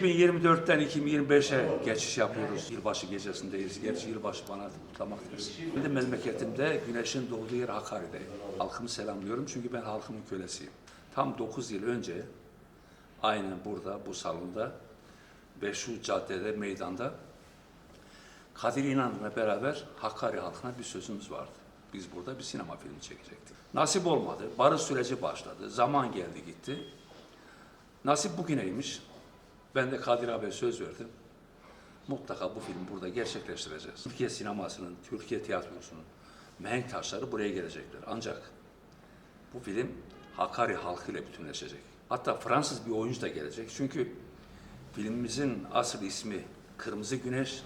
2024'ten 2025'e geçiş yapıyoruz. Yılbaşı gecesindeyiz. Gerçi yılbaşı bana kutlamak dersin. Şimdi memleketimde güneşin doğduğu yer Hakkari'de. Halkımı selamlıyorum çünkü ben halkımın kölesiyim. Tam 9 yıl önce aynen burada bu salonda ve şu caddede meydanda Kadir İnanır'la beraber Hakkari halkına bir sözümüz vardı. Biz burada bir sinema filmi çekecektik. Nasip olmadı. Barış süreci başladı. Zaman geldi gitti. Nasip bugüneymiş. Ben de Kadir abiye söz verdim. Mutlaka bu filmi burada gerçekleştireceğiz. Türkiye sinemasının, Türkiye tiyatrosunun mihenk taşları buraya gelecekler. Ancak bu film Hakkari halkıyla bütünleşecek. Hatta Fransız bir oyuncu da gelecek. Çünkü filmimizin asıl ismi Kırmızı Güneş,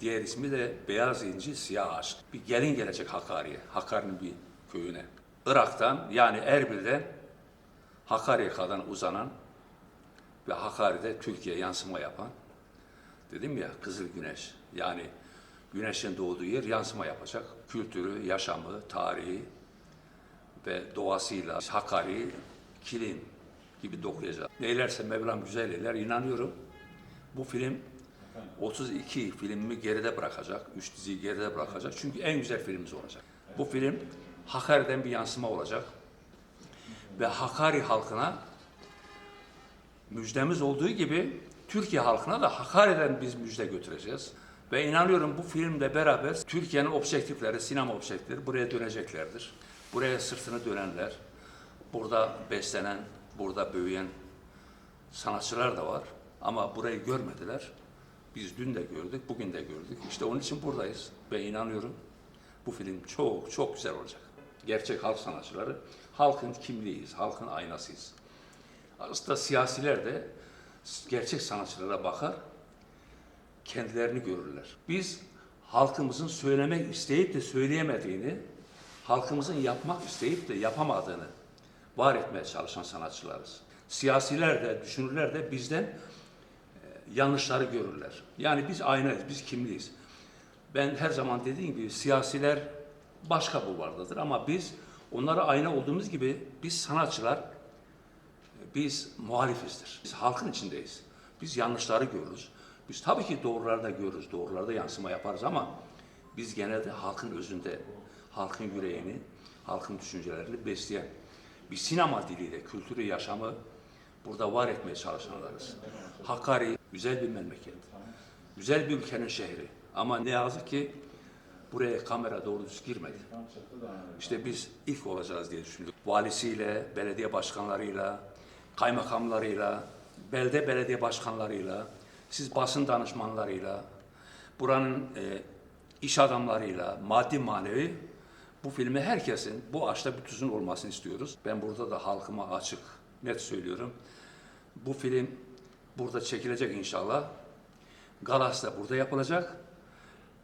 diğer ismi de Beyaz İnci, Siyah Aşk. Bir gelin gelecek Hakkari'ye, Hakkari'nin bir köyüne. Irak'tan yani Erbil'den Hakkari'ye kadar uzanan ve Hakkari'de Türkiye yansıma yapan, dedim ya Kızıl Güneş, yani güneşin doğduğu yer yansıma yapacak. Kültürü, yaşamı, tarihi ve doğasıyla Hakkari, Kilim gibi dokuyacak. Neylerse Mevlam güzel eyler, inanıyorum. Bu film 32 filmimi geride bırakacak, 3 diziyi geride bırakacak. Çünkü en güzel filmimiz olacak. Bu film Hakkari'den bir yansıma olacak. Ve Hakkari halkına müjdemiz olduğu gibi Türkiye halkına da Hakkari'den biz müjde götüreceğiz. Ve inanıyorum bu filmle beraber Türkiye'nin objektifleri, sinema objektifleri buraya döneceklerdir. Buraya sırtını dönenler, burada beslenen, burada büyüyen sanatçılar da var. Ama burayı görmediler. Biz dün de gördük, bugün de gördük. İşte onun için buradayız ve inanıyorum bu film çok çok güzel olacak. Gerçek halk sanatçıları, halkın kimliğiyiz, halkın aynasıyız. Aslında siyasiler de gerçek sanatçılara bakar, kendilerini görürler. Biz halkımızın söylemek isteyip de söyleyemediğini, halkımızın yapmak isteyip de yapamadığını var etmeye çalışan sanatçılarız. Siyasiler de, düşünürler de bizden e, yanlışları görürler. Yani biz aynayız, biz kimliyiz. Ben her zaman dediğim gibi siyasiler başka bulvardadır ama biz onlara ayna olduğumuz gibi biz sanatçılar biz muhalifizdir. Biz halkın içindeyiz. Biz yanlışları görürüz. Biz tabii ki doğruları da görürüz, doğrularda yansıma yaparız ama biz genelde halkın özünde, halkın yüreğini, halkın düşüncelerini besleyen bir sinema diliyle kültürü, yaşamı burada var etmeye çalışanlarız. Hakkari güzel bir memleket, güzel bir ülkenin şehri ama ne yazık ki buraya kamera doğru düz girmedi. İşte biz ilk olacağız diye düşünüyorum. Valisiyle, belediye başkanlarıyla, kaymakamlarıyla, belde belediye başkanlarıyla, siz basın danışmanlarıyla, buranın e, iş adamlarıyla, maddi manevi bu filmi herkesin bu aşta bir olmasını istiyoruz. Ben burada da halkıma açık, net söylüyorum. Bu film burada çekilecek inşallah. Galas da burada yapılacak.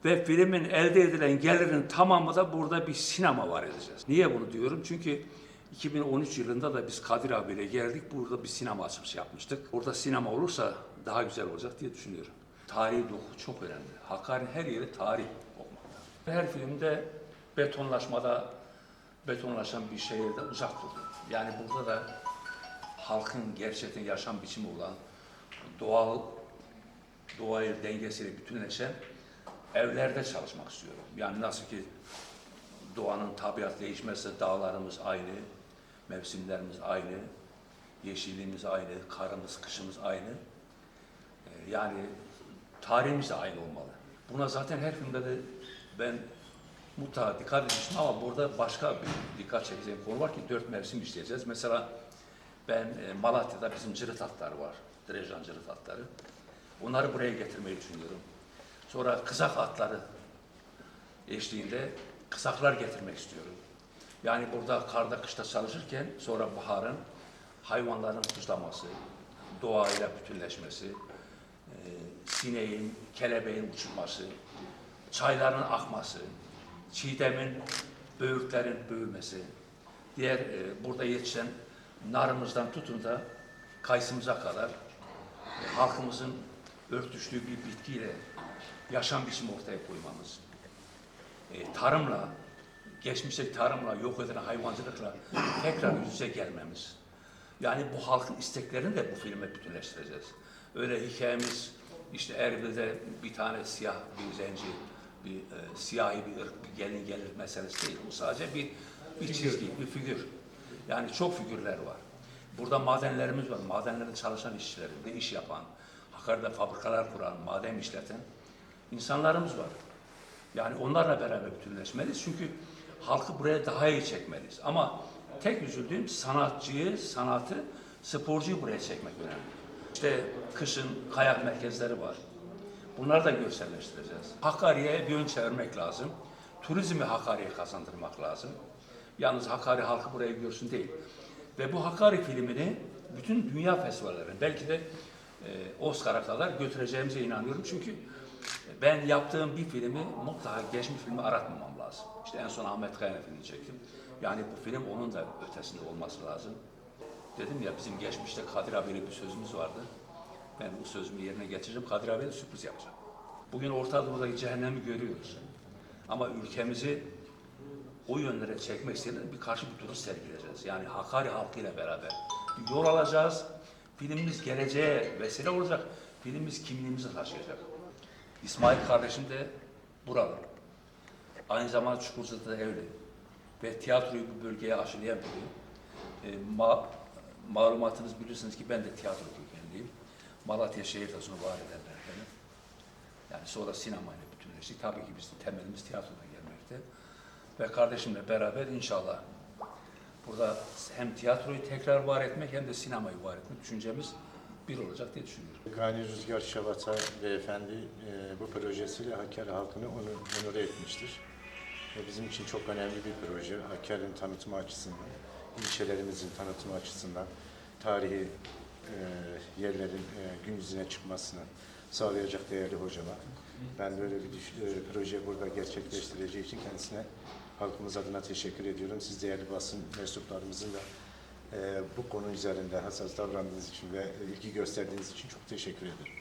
Ve filmin elde edilen gelirin tamamı da burada bir sinema var edeceğiz. Niye bunu diyorum? Çünkü 2013 yılında da biz Kadir abiyle geldik. Burada bir sinema açılışı yapmıştık. Burada sinema olursa daha güzel olacak diye düşünüyorum. Tarihi doku çok önemli. Hakkari'nin her yeri tarih olmakta. Her filmde betonlaşmada, betonlaşan bir şehirde uzak durdum. Yani burada da halkın gerçekten yaşam biçimi olan, doğal doğayı dengesiyle bütünleşen evlerde çalışmak istiyorum. Yani nasıl ki doğanın tabiat değişmezse dağlarımız aynı, mevsimlerimiz aynı, yeşilliğimiz aynı, karımız, kışımız aynı. Ee, Yani tarihimiz de aynı olmalı. Buna zaten her filmde de ben mutlaka dikkat etmiştim ama burada başka bir dikkat çekeceğim konu var ki dört mevsim işleyeceğiz. Mesela ben e, Malatya'da bizim cırıt atları var, Drejan cırıt atları. Onları buraya getirmeyi düşünüyorum. Sonra kızak atları eşliğinde kısaklar getirmek istiyorum. Yani burada karda kışta çalışırken sonra baharın hayvanların tuzlaması, doğayla bütünleşmesi, e, sineğin, kelebeğin uçurması, çayların akması, çiğdemin, böğürtlerin büyümesi, diğer e, burada yetişen narımızdan tutun da kayısımıza kadar e, halkımızın örtüştüğü bir bitkiyle yaşam biçimi ortaya koymamız, tarımla, geçmişteki tarımla, yok edilen hayvancılıkla tekrar yüz yüze gelmemiz. Yani bu halkın isteklerini de bu filme bütünleştireceğiz. Öyle hikayemiz işte Erbil'de bir tane siyah bir zenci, bir e, siyahi bir ırk, bir gelin gelir meselesi değil. Bu sadece bir, bir çizgi, bir figür. Yani çok figürler var. Burada madenlerimiz var. Madenlerde çalışan işçiler, de iş yapan, Hakkari'de fabrikalar kuran, maden işleten insanlarımız var. Yani onlarla beraber bütünleşmeliyiz. Çünkü halkı buraya daha iyi çekmeliyiz. Ama tek üzüldüğüm sanatçıyı, sanatı, sporcuyu buraya çekmek önemli. İşte kışın kayak merkezleri var. Bunları da görselleştireceğiz. Hakkari'ye bir yön çevirmek lazım. Turizmi Hakkari'ye kazandırmak lazım. Yalnız Hakkari halkı burayı görsün değil. Ve bu Hakkari filmini bütün dünya festivallerine belki de e, Oscar'a kadar götüreceğimize inanıyorum. Çünkü ben yaptığım bir filmi mutlaka geçmiş filmi aratmamam lazım. İşte en son Ahmet Kaya'nın filmini çektim. Yani bu film onun da ötesinde olması lazım. Dedim ya bizim geçmişte Kadir abiyle bir sözümüz vardı. Ben bu sözümü yerine getireceğim. Kadir abiye sürpriz yapacağım. Bugün Orta Doğu'daki cehennemi görüyoruz. Ama ülkemizi o yönlere çekmek isteyen bir karşı bir duruş sergileyeceğiz. Yani Hakkari halkıyla beraber yol alacağız. Filmimiz geleceğe vesile olacak. Filmimiz kimliğimizi taşıyacak. İsmail kardeşim de buralı. Aynı zamanda Çukurca'da evli. Ve tiyatroyu bu bölgeye aşılayan biri. E, ma malumatınız bilirsiniz ki ben de tiyatro kökenliyim. Malatya şehir tasını var edenler benim. Yani sonra sinemayla bütünleştik. Tabii ki bizim temelimiz tiyatrodan gelmekte. Ve kardeşimle beraber inşallah burada hem tiyatroyu tekrar var etmek hem de sinemayı var etmek düşüncemiz bir olacak diye düşünüyorum. Gani Rüzgar Şavata beyefendi e, bu projesiyle Hakkari halkını onur, onur etmiştir. Ve bizim için çok önemli bir proje. Hakkari'nin tanıtımı açısından, ilçelerimizin tanıtımı açısından, tarihi e, yerlerin e, gün yüzüne çıkmasını sağlayacak değerli hocama. Ben böyle bir düş- e, proje burada gerçekleştireceği için kendisine halkımız adına teşekkür ediyorum. Siz değerli basın mensuplarımızın da e, bu konu üzerinde hassas davrandığınız için ve ilgi gösterdiğiniz için çok teşekkür ederim.